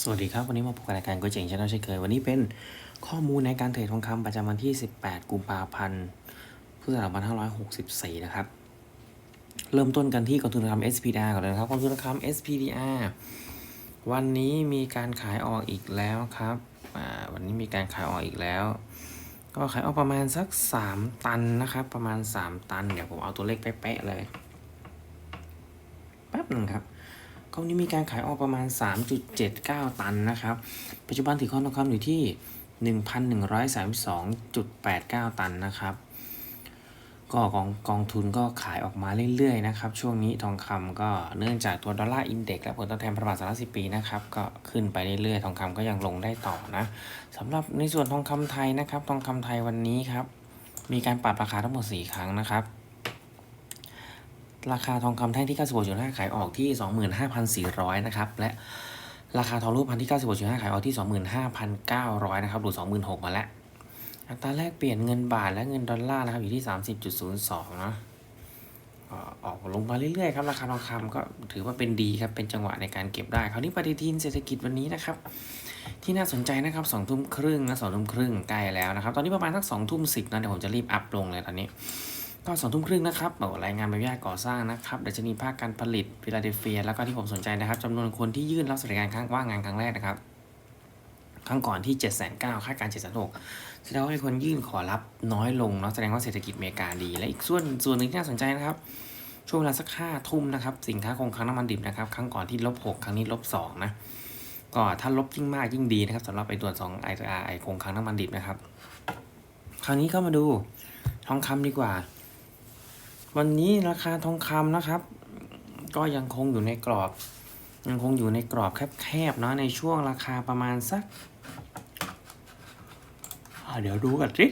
สวัสดีครับ วันนี้มาพบกับรายการก๋วยเจ๋งชาแนลเช่นเคย วันนี้เป็นข้อมูลในการเทรดทองคำประจำวันที่ 18 กุมภาพันธ์พุทธศักราช2564 นะครับ เริ่มต้นกันที่กองทุนทองคำ SPDR ก่อนเลยนะครับกองทุนทองคำ SPDR วันนี้มีการขายออกอีกแล้วครับวันนี้มีการขายออกอีกแล้ว ก็ขายออกประมาณสัก 3 ตันนะครับ ประมาณ 3 ตัน เดี๋ยวผมเอาตัวเลขเป๊ะๆเลย แป๊บหนึ่งครับ กล้องนี้มีการขายออกประมาณ 3.79 ตันนะครับ ปัจจุบันถือครองทองคำอยู่ที่ 1,132.89 ตันนะครับ ก็กองกองทุนก็ขายออกมาเรื่อยๆนะครับ ช่วงนี้ทองคำก็เนื่องจากตัวดอลลาร์อินเด็กซ์และผลตอบแทนประมาณ30ปีนะครับ ก็ขึ้นไปเรื่อยๆ ทองคำก็ยังลงได้ต่อนะสำหรับในส่วนทองคำไทยนะครับ ทองคำไทยวันนี้ครับ มีการปรับราคาทั้งหมด 4 ครั้งนะครับ ราคาทองคำแท่งที่ 96.5 ขายออกที่ 25,400 นะครับ และราคาทองรูปพันที่ 96.5 ขายออกที่ 25,900 นะครับดู26,000 มาแล้ว อัตราแลกเปลี่ยนเงินบาทและเงินดอลลาร์นะครับ อยู่ที่ 30.02 นะออกลงมาเรื่อยๆครับ ราคาทองคำก็ถือว่าเป็นดีครับ เป็นจังหวะในการเก็บได้ คราวนี้ปฏิทินเศรษฐกิจวันนี้นะครับ ที่น่าสนใจนะครับสองทุ่มครึ่งนะสองทุ่มครึ่งใกล้แล้วนะครับ ตอนนี้ประมาณสักสองทุ่มสิบนะเดี๋ยวผมจะรีบอัพลงเลยตอนนี้ ก็สองทุ่มครึ่งนะครับบอกรายงานใบอนุญาตก่อสร้างนะครับดัชนีภาคการผลิตฟิลาเดลเฟีย แล้วก็ที่ผมสนใจนะครับจำนวนคนที่ยื่นรับสวัสดิการครั้งว่างงานครั้งแรกนะครับ ครั้งก่อนที่ 7 9 0 0 0คาดการ 7 6 0 0แสดงว่ามีคนยื่นขอรับน้อยลงเนาะแสดงว่าเศรษฐกิจอเมริกาดี และอีกส่วนส่วนหนึ่งที่น่าสนใจนะครับ ช่วงเวลาสักห้าทุ่มนะครับสินค้าคงคลังน้ำมันดิบนะครับครั้งก่อนที่ลบ6ครั้งนี้ลบ2นะก็ถ้าลบยิ่งมากยิ่งดีนะครับสำหรับไปตรวจสองไอไอคงคลังน้ำมันดิบนะครับ คราวนี้เข้ามาดูทองคำดีกว่า วันนี้ราคาทองคำนะครับ ก็ยังคงอยู่ในกรอบ ยังคงอยู่ในกรอบแคบๆเนาะในช่วงราคาประมาณสักเดี๋ยวดูกันสิ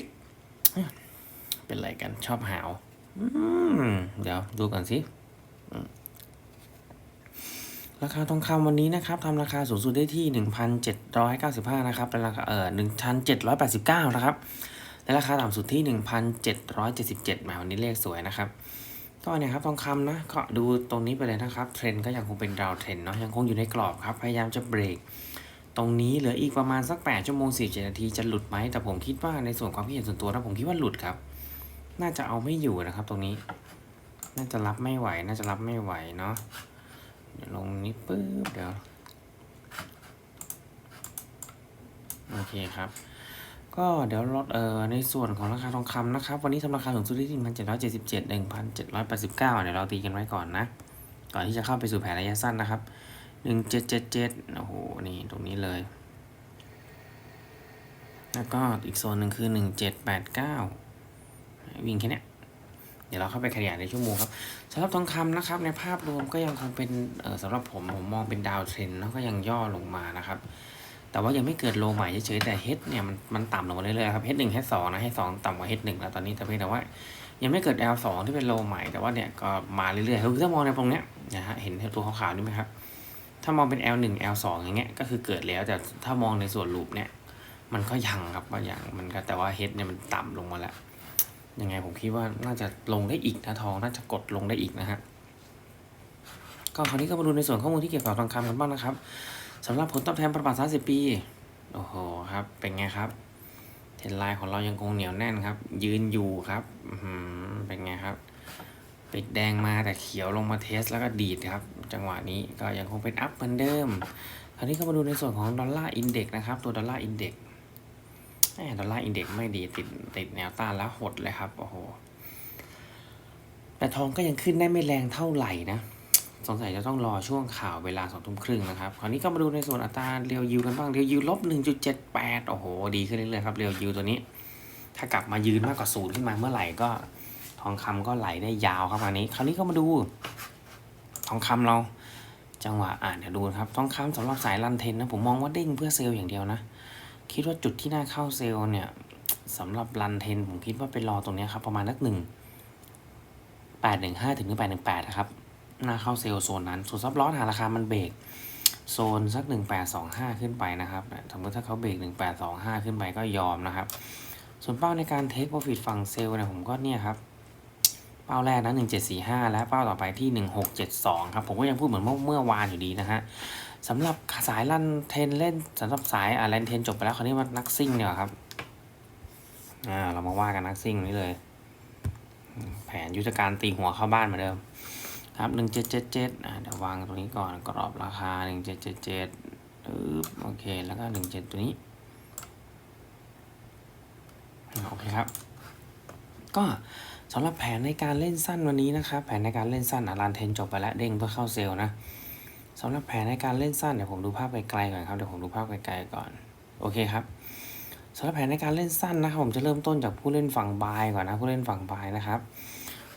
เป็นไรกันชอบหาวเดี๋ยวดูกันสิราคาทองคำวันนี้นะครับทำราคาสูงสุดได้ที่ 1,795 นะครับเป็นราคาเอ่อ1,789 นะครับ และราคาต่ำสุดที่ 1,777แหมวันนี้เลขสวยนะครับก็เนี่ยครับทองคำนะก็ดูตรงนี้ไปเลยนะครับ เทรนก็ยังคงเป็นดาวเทรนเนาะยังคงอยู่ในกรอบครับ พยายามจะเบรก ตรงนี้เหลืออีกประมาณสัก 8 ชั่วโมง47นาทีจะหลุดไหมแต่ผมคิดว่าในส่วนความคิดเห็นส่วนตัวนะผมคิดว่าหลุดครับ น่าจะเอาไม่อยู่นะครับ ตรงนี้ น่าจะรับไม่ไหว น่าจะรับไม่ไหวเนาะเดี๋ยวลงนี้ปึ๊บเดี๋ยวโอเคครับ ก็เดี๋ยวลดเอ่อในส่วนของราคาทองคำนะครับ วันนี้ทำราคาสูงสุดที่1,777 1,789เดี๋ยวเราตีกันไว้ก่อนนะ ก่อนที่จะเข้าไปสู่แผนระยะสั้นนะครับ1777โอ้โห นี่ตรงนี้เลย แล้วก็อีกโซนหนึ่งคือ1789วิ่งแค่นี้เดี๋ยวเราเข้าไปขยายในชั่วโมงครับสำหรับทองคำนะครับ ในภาพรวมก็ยังคงเป็นเออสำหรับผมผมมองเป็นดาวเทรนเนาะก็ยังย่อลงมานะครับ แต่ว่ายังไม่เกิดโลใหม่เฉยๆแต่ H เนี่ยมันมันต่ำลงมาเรื่อยๆครับ H 1 H 2นะ H 2ต่ำกว่า H 1แล้วตอนนี้แต่เพียงแต่ว่า ยังไม่เกิด L 2 ที่เป็นโลใหม่แต่ว่าเนี่ยก็มาเรื่อยๆคือถ้ามองในตรงเนี้ยนะฮะเห็นตัวขาวๆนี่ไหมครับถ้ามองเป็น L 1 L 2 อย่างเงี้ยก็คือเกิดแล้วแต่ถ้ามองในส่วนลูปเนี่ยมันก็ยังครับว่ายังมันก็แต่ว่า H เนี่ยมันต่ำลงมาแล้วยังไงผมคิดว่าน่าจะลงได้อีกนะทองน่าจะกดลงได้อีกนะฮะก็คราวนี้ก็มาดูในส่วนข้อมูลที่เกี่ยวกับทองคำกันบ้างนะครับ สำหรับผลตอบแทนประมาณ30 ปี โอ้โหครับ เป็นไงครับ เทรนไลน์ของเรายังคงเหนียวแน่นครับ ยืนอยู่ครับเป็นไงครับ ปิดแดงมาแต่เขียวลงมาเทสแล้วก็ดีดครับ จังหวะนี้ก็ยังคงเป็นอัพเหมือนเดิม คราวนี้ก็มาดูในส่วนของดอลลาร์อินเด็กนะครับ ตัวดอลลาร์อินเด็กดอลลาร์อินเด็กไม่ดีติดติดแนวต้านแล้วหดเลยครับ โอ้โห แต่ทองก็ยังขึ้นได้ไม่แรงเท่าไหร่นะ สงสัยจะต้องรอช่วงข่าวเวลาสองทุ่มครึ่งนะครับ คราวนี้ก็มาดูในส่วนอัตราเรียวยูกันบ้าง เรียวยูลบหนึ่งจุดเจ็ดแปดโอ้โห ดีขึ้นเรื่อยๆครับ เรียวยูตัวนี้ ถ้ากลับมายืนมากกว่าศูนย์ขึ้นมาเมื่อไหร่ก็ ทองคำก็ไหลได้ยาวครับคราวนี้ คราวนี้ก็มาดู ทองคำเรา จังหวะอ่านเดี๋ยวดูครับ ทองคำสำหรับสายรันเทนนะ ผมมองว่าเด้งเพื่อเซลล์อย่างเดียวนะ คิดว่าจุดที่น่าเข้าเซลล์เนี่ยสำหรับรันเทนผมคิดว่าไปรอตรงนี้ครับประมาณนักหนึ่งแปดหนึ่งห้าถึงแปดหนึ่งแปดนะครับ น้าเข้าเซลล์โซนนั้นส่วนซับล้อหาราคามันเบรกโซนสัก 1825 ขึ้นไปนะครับสมมติถ้าเขาเบรก1825 ขึ้นไปก็ยอมนะครับ ส่วนเป้าในการเทคโปรฟิตฝั่งเซลล์เนี่ยผมก็เนี่ยครับ เป้าแรกนะ1745 และเป้าต่อไปที่ 1672 ครับ ผมก็ยังพูดเหมือนเมื่อวานอยู่ดีนะฮะสำหรับสายรันเทนเล่นสำหรับสายอ่ารันเทนจบไปแล้วคราวนี้มานักซิ่งเนี่ยครับอ่าเรามาว่ากันนักซิ่งนี่เลย แผนยุทธการตีหัวเข้าบ้านเหมือนเดิม ครับหนึ่งเจ็ดเจ็ดเจ็ดอ่าเดี๋ยววางตรงนี้ก่อนกรอบราคาหนึ่งเจ็ดเจ็ดเจ็ดปึ๊บโอเค แล้วก็หนึ่งเจ็ดตัวนี้ โอเคครับ ก็สำหรับแผนในการเล่นสั้นวันนี้นะครับ แผนในการเล่นสั้นอารันเทนจบไปแล้วเด้งเพื่อเข้าเซลล์นะสำหรับแผนในการเล่นสั้นเดี๋ยวผมดูภาพไกลๆก่อนครับเดี๋ยวผมดูภาพไกลๆก่อน โอเคครับสำหรับแผนในการเล่นสั้นนะครับผมจะเริ่มต้นจากผู้เล่นฝั่งบายก่อนนะผู้เล่นฝั่งบายนะครับ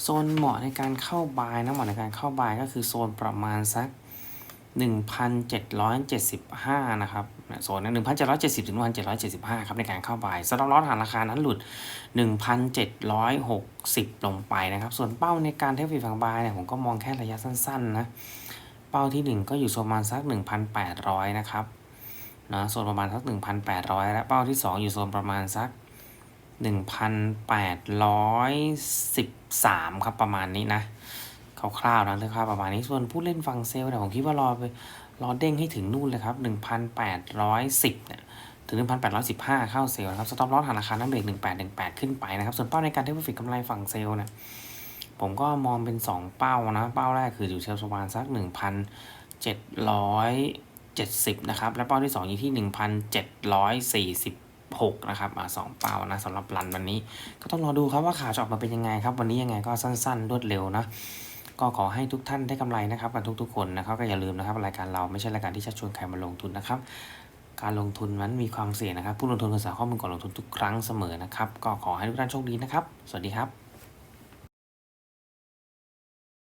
โซนเหมาะในการเข้าบายนะเหมาะในการเข้าบายก็คือโซนประมาณสัก 1,775 นะครับโซนนั้น1,770ถึง1,775 ครับในการเข้าบายสต็อปลอสหาราคานั้นหลุด 1,760 ลงไปนะครับ ส่วนเป้าในการเทคฟีฝั่งบายเนี่ยผมก็มองแค่ระยะสั้นๆนะเป้าที่ 1 ก็อยู่โซนประมาณสัก 1,800 นะครับนะโซนประมาณสัก 1,800 และเป้าที่ 2 อยู่โซนประมาณสัก 1,813 ครับประมาณนี้นะคร่าวๆนะเรื่องค่าประมาณนี้ส่วนผู้เล่นฝั่งเซลล์เนี่ยผมคิดว่ารอไปรอเด้งให้ถึงนู่นเลยครับ 1,810เนี่ยถึง 1,815 เข้าเซลล์นะครับ สต็อปลอสหาราคาน้ำเบรก1818 ขึ้นไปนะครับ ส่วนเป้าในการเทคโปรฟิตกำไรฝั่งเซลล์นี่ยผมก็มองเป็น 2 เป้านะ เป้าแรกคืออยู่เชลประมาณสัก 1,770 นะครับ และเป้าที่ 2 อยู่ที่ 16 นะครับอ่าสองเป้านะสำหรับรันวันนี้ ก็ต้องรอดูครับว่าข่าวจะออกมาเป็นยังไงครับ วันนี้ยังไงก็สั้น ๆ รวดเร็วนะก็ขอให้ทุกท่านได้กำไรนะครับกันทุกๆคนนะครับก็อย่าลืมนะครับรายการเราไม่ใช่รายการที่ชักชวนใครมาลงทุนนะครับการลงทุนนั้นมีความเสี่ยงนะครับ ผู้ลงทุนควรศึกษาข้อมูลก่อนลงทุนทุกครั้งเสมอนะครับ ก็ขอให้ทุกท่านโชคดีนะครับ สวัสดีครับ